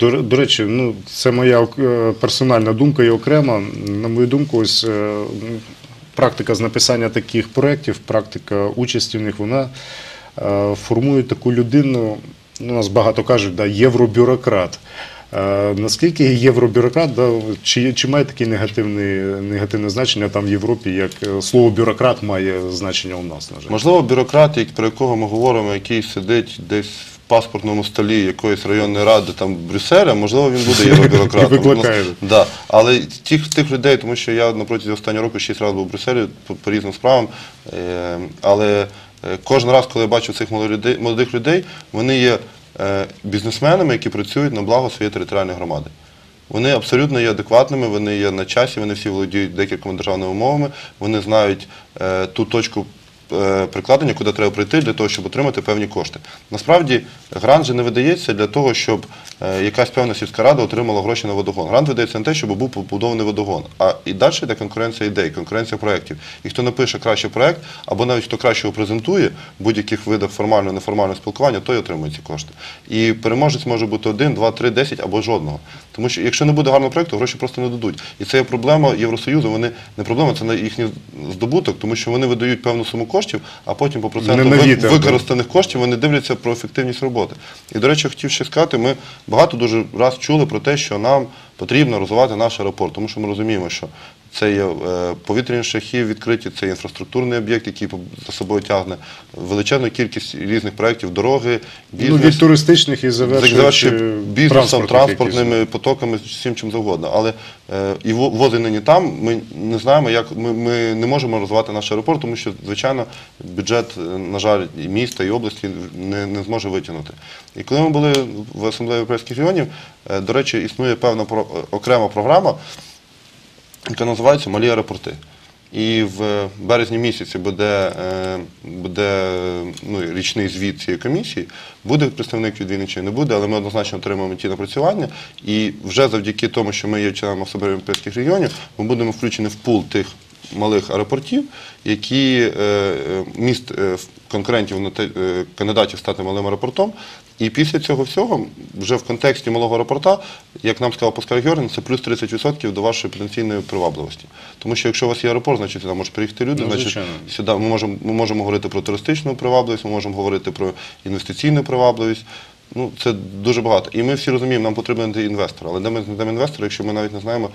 До, до речі, ну це моя е, персональна думка і окрема. На мою думку, ось е, практика з написання таких проєктів, практика участі в них, вона е, формує таку людину. Ну, нас багато кажуть, да, євробюрократ. Наскільки євробюрократ, да, чи, чи має таке негативне, негативне значення там в Європі, як слово бюрократ має значення у нас, на жаль? Можливо, бюрократ, про якого ми говоримо, який сидить десь паспортному столі якоїсь районної ради там Брюсселя, можливо, він буде євробюрократом. І викликає. Ну, Да. Але тих, тих людей, тому що я на протязі останнього року шість разів був у Брюсселі по, по різним справам. Е, але е, кожен раз, коли я бачу цих молодих людей, молодих людей, вони є е, бізнесменами, які працюють на благо своєї територіальної громади. Вони абсолютно є адекватними, вони є на часі, вони всі володіють декількома державними мовами, вони знають е, ту точку прикладення, куди треба прийти для того, щоб отримати певні кошти. Насправді грант же не видається для того, щоб е, якась певна сільська рада отримала гроші на водогон. Грант видається на те, щоб був побудований водогон. А і далі йде конкуренція ідей, конкуренція проєктів. І хто напише краще проєкт, або навіть хто краще його презентує в будь-яких видах формального неформального спілкування, той отримує ці кошти. І переможець може бути один, два, три, десять або жодного. Тому що якщо не буде гарного проєкту, гроші просто не дадуть. І це є проблема Євросоюзу. Вони не проблема, це на їхній здобуток, тому що вони видають певну суму коштів, а потім по проценту Не ви- використаних коштів вони дивляться про ефективність роботи. І, до речі, хотів ще сказати, ми багато дуже раз чули про те, що нам потрібно розвивати наш аеропорт, тому що ми розуміємо, що це є е, повітряні шляхи відкриті, це інфраструктурний об'єкт, який за собою тягне величезну кількість різних проєктів, дороги, Ну, від туристичних і завершуючи Завершуючи бізнесом, транспортними потоками, всім чим завгодно. Але е, і во- вози нині там. Ми не знаємо, як ми, ми не можемо розвивати наш аеропорт, тому що, звичайно, бюджет, е, на жаль, і міста, і області не, не зможе витягнути. І коли ми були в асамблеї європейських регіонів, е, до речі, існує певна про- окрема програма, яка називається Малі аеропорти. І в березні місяці буде, е, буде ну, річний звіт цієї комісії. Буде представник від Вінниччини, не буде, але ми однозначно отримаємо ті напрацювання. І вже завдяки тому, що ми є членом Асамблеї Європейських регіонів, ми будемо включені в пул тих малих аеропортів, які е, е, міст конкурентів кандидатів стати малим аеропортом. І після цього всього, вже в контексті малого аеропорта, як нам сказав Паскаль Георгін, це плюс 30% до вашої потенційної привабливості. Тому що якщо у вас є аеропорт, значить сюди можуть приїхати люди, Ну, значить сюди ми можемо, ми можемо говорити про туристичну привабливість, ми можемо говорити про інвестиційну привабливість. Ну, це дуже багато. І ми всі розуміємо, нам потрібен інвестор. Але де ми знайдемо інвестора, якщо ми навіть не знаємо,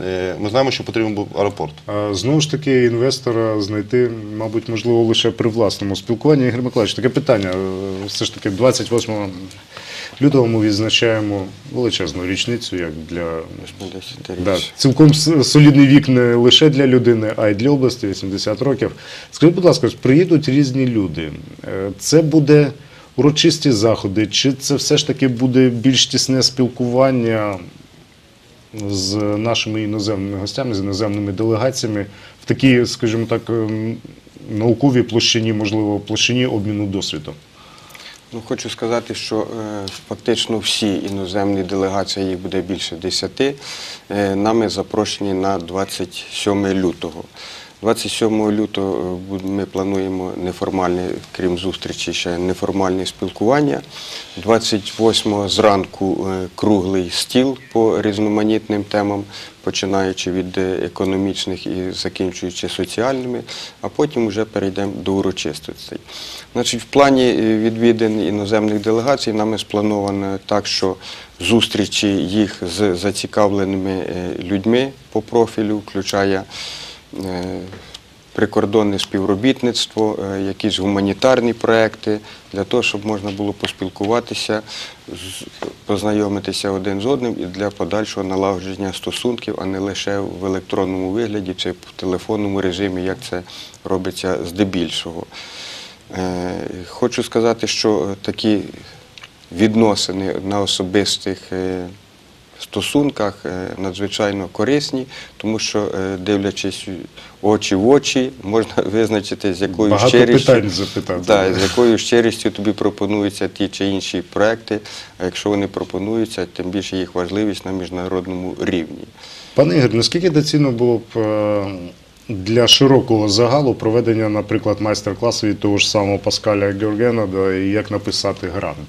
е, ми знаємо, що потрібен був аеропорт. А, Знову ж таки, інвестора знайти, мабуть, можливо, лише при власному спілкуванні. Ігор Миколаївич, таке питання. Е, Все ж таки, 28 лютого ми відзначаємо величезну річницю, як для да, цілком солідний вік не лише для людини, а й для області 80 років. Скажіть, будь ласка, приїдуть різні люди. Е, Це буде урочисті заходи, чи це все ж таки буде більш тісне спілкування з нашими іноземними гостями, з іноземними делегаціями в такій, скажімо так, ем, науковій площині, можливо, площині обміну досвідом. Ну, хочу сказати, що е, фактично всі іноземні делегації, їх буде більше 10, е, нами запрошені на 27 лютого. 27 лютого е, ми плануємо неформальне, крім зустрічі, ще неформальне спілкування. 28 зранку е, круглий стіл по різноманітним темам, починаючи від е, економічних і закінчуючи соціальними, а потім вже перейдемо до урочистостей. Значить, в плані відвідин іноземних делегацій нами сплановано так, що зустрічі їх з зацікавленими людьми по профілю включає прикордонне співробітництво, е, якісь гуманітарні проекти, для того, щоб можна було поспілкуватися, познайомитися один з одним і для подальшого налагодження стосунків, а не лише в електронному вигляді чи в телефонному режимі, як це робиться здебільшого. Е, Хочу сказати, що такі відносини на особистих е, стосунках е, надзвичайно корисні, тому що, е, дивлячись очі в очі, можна визначити, з якою Багато щирістю, питань запитати. Да, з якою щирістю тобі пропонуються ті чи інші проекти. А якщо вони пропонуються, тим більше їх важливість на міжнародному рівні. Пане Ігор, наскільки доцільно було б е, для широкого загалу проведення, наприклад, майстер-класу від того ж самого Паскаля Георгена, як написати грант?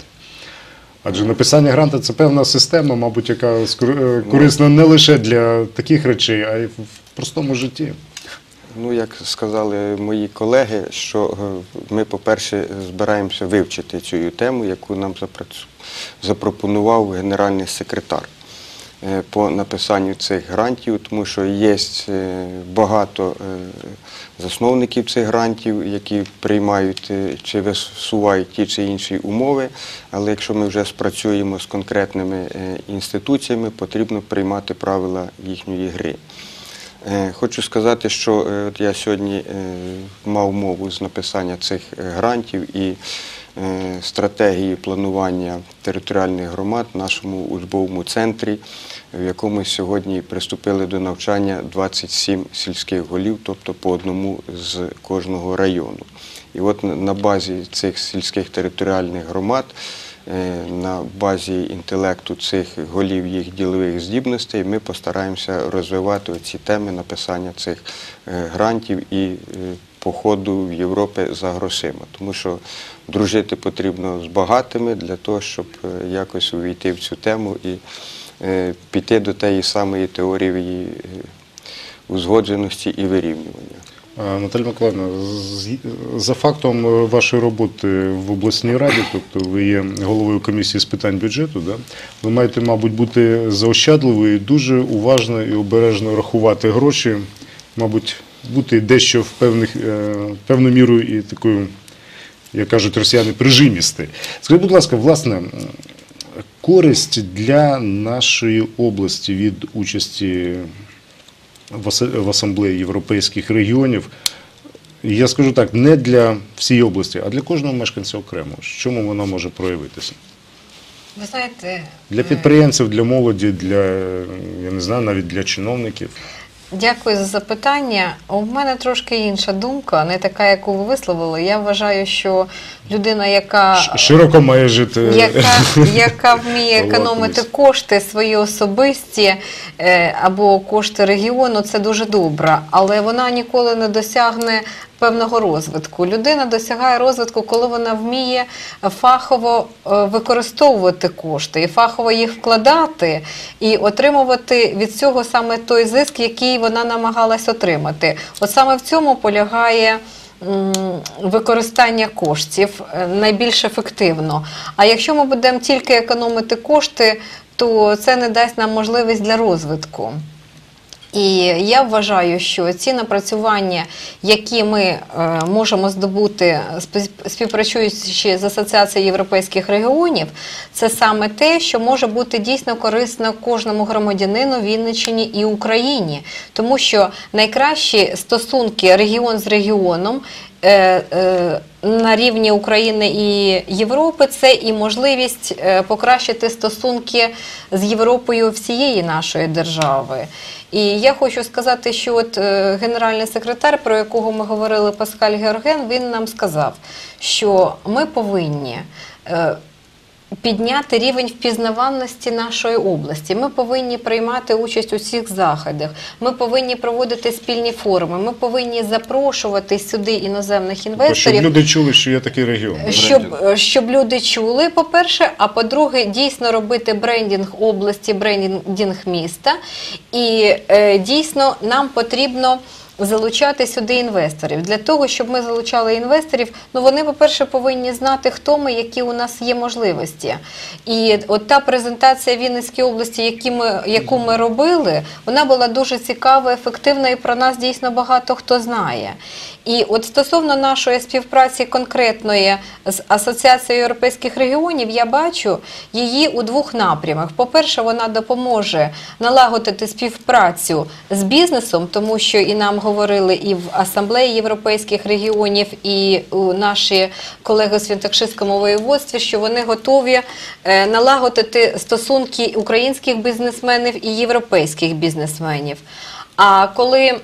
Адже написання гранта це певна система, мабуть, яка е, корисна не лише для таких речей, а й в простому житті. Ну, як сказали мої колеги, що е, ми, по-перше, збираємося вивчити цю тему, яку нам запропонував генеральний секретар по написанню цих грантів, тому що є е, багато е, засновників цих грантів, які приймають е, чи висувають ті чи інші умови. Але якщо ми вже спрацюємо з конкретними е, інституціями, потрібно приймати правила їхньої гри. Е, Хочу сказати, що е, от я сьогодні е, мав мову з написання цих е, грантів і е, стратегії планування територіальних громад в нашому учбовому центрі, в якому сьогодні приступили до навчання 27 сільських голів, тобто по одному з кожного району. І от на- базі цих сільських територіальних громад Е, на базі інтелекту цих голів їх ділових здібностей ми постараємося розвивати ці теми написання цих е, грантів і е, походу в Європи за грошима. Тому що дружити потрібно з багатими для того, щоб е, якось увійти в цю тему і е, піти до тієї самої теорії е, узгодженості і вирівнювання. Наталя Миколаївна, за фактом вашої роботи в обласній раді, тобто ви є головою комісії з питань бюджету, да? ви маєте, мабуть, бути заощадливою, і дуже уважно і обережно рахувати гроші, мабуть, бути дещо в певних, певною мірою і такою, як кажуть росіяни, прижимісти. Скажіть, будь ласка, власне, користь для нашої області від участі в асамблеї європейських регіонів. Я скажу так, не для всієї області, а для кожного мешканця окремо. В чому вона може проявитися? Ви знаєте, Для е, підприємців, для молоді, для я не знаю, навіть для чиновників. Дякую за запитання. У мене трошки інша думка, не така, яку ви висловили. Я вважаю, що людина, яка Широко має жити. яка, яка вміє економити кошти свої особисті е, або кошти регіону, це дуже добре, але вона ніколи не досягне певного розвитку. Людина досягає розвитку, коли вона вміє фахово е, використовувати кошти і фахово їх вкладати, і отримувати від цього саме той зиск, який вона намагалась отримати. От саме в цьому полягає використання коштів е, найбільш ефективно. А якщо ми будемо тільки економити кошти, то це не дасть нам можливість для розвитку. І я вважаю, що ці напрацювання, які ми е, можемо здобути, співпрацюючи з Асоціацією європейських регіонів, це саме те, що може бути дійсно корисно кожному громадянину Вінниччині і Україні, тому що найкращі стосунки регіон з регіоном. Е, е, На рівні України і Європи це і можливість е, покращити стосунки з Європою всієї нашої держави. І я хочу сказати, що от генеральний секретар, про якого ми говорили Паскаль Георген, він нам сказав, що ми повинні. Підняти рівень впізнаваності нашої області. Ми повинні приймати участь у всіх заходах. Ми повинні проводити спільні форуми. Ми повинні запрошувати сюди іноземних інвесторів. Щоб люди чули, що є такий регіон. Щоб, щоб люди чули, по-перше, а по-друге, дійсно робити брендінг області, брендінг міста. І е, дійсно нам потрібно. Залучати сюди інвесторів для того, щоб ми залучали інвесторів. Ну вони, по-перше, повинні знати, хто ми, які у нас є можливості. І от та презентація Вінницької області, які ми, яку ми робили, вона була дуже цікава, ефективна, і про нас дійсно багато хто знає. І от стосовно нашої співпраці конкретної з Асоціацією європейських регіонів, я бачу її у двох напрямах. По-перше, вона допоможе налагодити співпрацю з бізнесом, тому що і нам говорили і в Асамблеї європейських регіонів, і наші колеги у Святокшиському воєводстві, що вони готові е, налагодити стосунки українських бізнесменів і європейських бізнесменів. А коли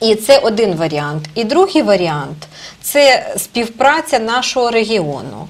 і це один варіант. І другий варіант це співпраця нашого регіону.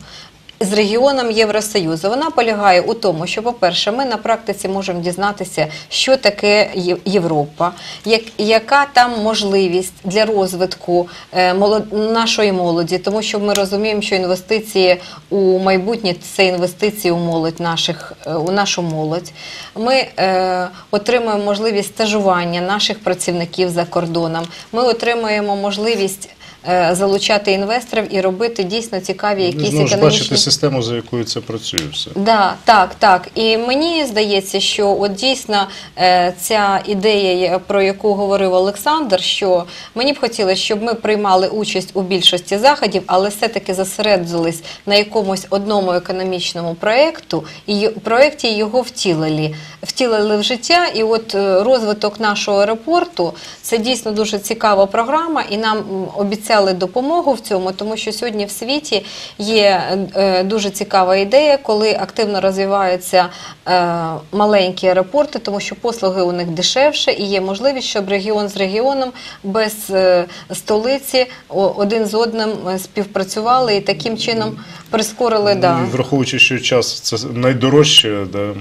З регіоном Євросоюзу. Вона полягає у тому, що, по-перше, ми на практиці можемо дізнатися, що таке Європа, як, яка там можливість для розвитку е, молод- нашої молоді, тому що ми розуміємо, що інвестиції у майбутнє це інвестиції у молодь наших е, у нашу молодь. Ми е, отримуємо можливість стажування наших працівників за кордоном. Ми отримуємо можливість. Е, Залучати інвесторів і робити дійсно цікаві якісь Знову ж економічні бачите систему, за якою це працює все. Да, так, так. І мені здається, що от дійсно е, ця ідея, про яку говорив Олександр, що мені б хотілося, щоб ми приймали участь у більшості заходів, але все-таки зосередились на якомусь одному економічному проєкту, і проєкті його втілили, втілили в життя. І от е, розвиток нашого аеропорту це дійсно дуже цікава програма, і нам м, обіцяли допомогу в цьому, тому що сьогодні в світі є е, дуже цікава ідея, коли активно розвиваються е, маленькі аеропорти, тому що послуги у них дешевше і є можливість, щоб регіон з регіоном без е, столиці один з одним співпрацювали і таким чином прискорили. Да, Ну, Враховуючи, що час це найдорожче, да,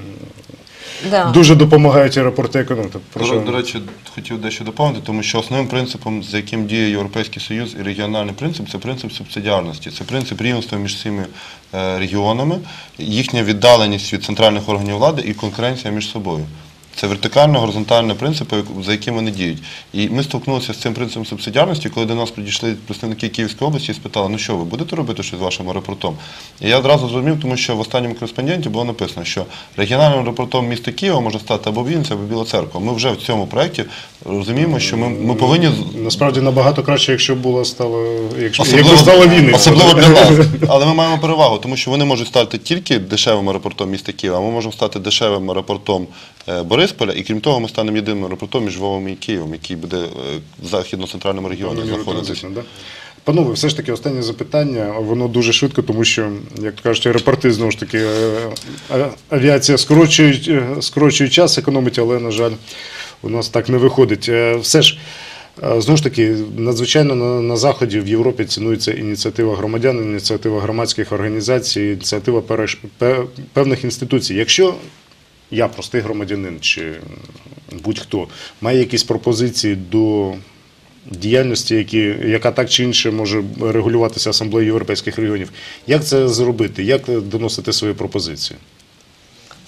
да. дуже допомагають аеропорти економіки. Прошу. До, до речі, хотів дещо доповнити, тому що основним принципом, за яким діє Європейський Союз і регіональний принцип, це принцип субсидіарності, це принцип рівенства між всіми е, регіонами, їхня віддаленість від центральних органів влади і конкуренція між собою. Це вертикально горизонтальні принципи, за якими вони діють. І ми столкнулися з цим принципом субсидіарності, коли до нас підійшли представники Київської області і спитали, ну що, ви будете робити щось з вашим аеропортом? І я одразу зрозумів, тому що в останньому кореспонденті було написано, що регіональним аеропортом міста Києва може стати або Вінниця, або Біла Церква. Ми вже в цьому проєкті розуміємо, що ми, ми повинні Насправді набагато краще, якщо була стала, якщо Особливо, якби стала Вінниця. особливо для нас. Але ми маємо перевагу, тому що вони можуть стати тільки дешевим аеропортом міста Києва, а ми можемо стати дешевим аеропортом е, Борисполя, і крім того, ми станемо єдиним аеропортом між Львовом і Києвом, який буде е, в західно-центральному регіоні знаходитися. Панове, все ж таки останнє запитання, воно дуже швидко, тому що, як то кажуть, аеропорти знову ж таки е, авіація скорочує, е, скорочує час, економить, але, на жаль, у нас так не виходить. Все ж. Знову ж таки, надзвичайно на, на заході в Європі цінується ініціатива громадян, ініціатива громадських організацій, ініціатива певних інституцій. Якщо я, простий громадянин чи будь-хто, має якісь пропозиції до діяльності, які, яка так чи інше може регулюватися Асамблеєю Європейських регіонів, як це зробити? Як доносити свої пропозиції?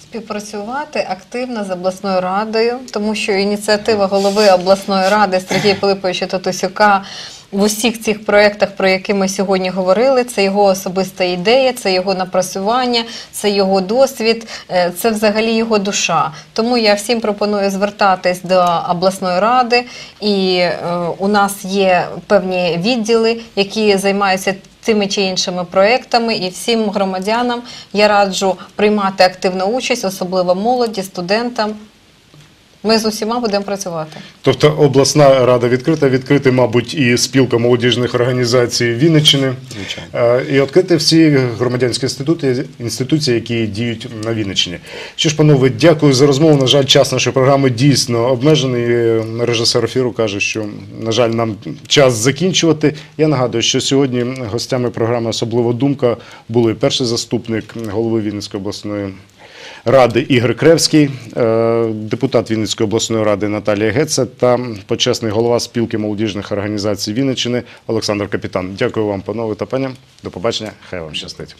Співпрацювати активно з обласною радою, тому що ініціатива голови обласної ради Сергія Пилиповича Татусюка в усіх цих проєктах, про які ми сьогодні говорили, це його особиста ідея, це його напрацювання, це його досвід, е, це взагалі його душа. Тому я всім пропоную звертатись до обласної ради, і е, у нас є певні відділи, які займаються тими чи іншими проектами, і всім громадянам я раджу приймати активну участь, особливо молоді, студентам. Ми з усіма будемо працювати. Тобто обласна рада відкрита, відкрити, мабуть, і спілка молодіжних організацій Вінниччини, Звичайно. Е, і відкрити всі громадянські інститути, інституції, які діють на Вінниччині. Що ж, панове, дякую за розмову. На жаль, час нашої програми дійсно обмежений. Е, Режисер ефіру каже, що, на жаль, нам час закінчувати. Я нагадую, що сьогодні гостями програми Особлива думка були перший заступник голови Вінницької обласної ради Ігор Кревський, е, депутат Вінницької обласної ради Наталія Геце та почесний голова спілки молодіжних організацій Вінниччини Олександр Капітан. Дякую вам, панове та пані. До побачення. Хай вам щастить.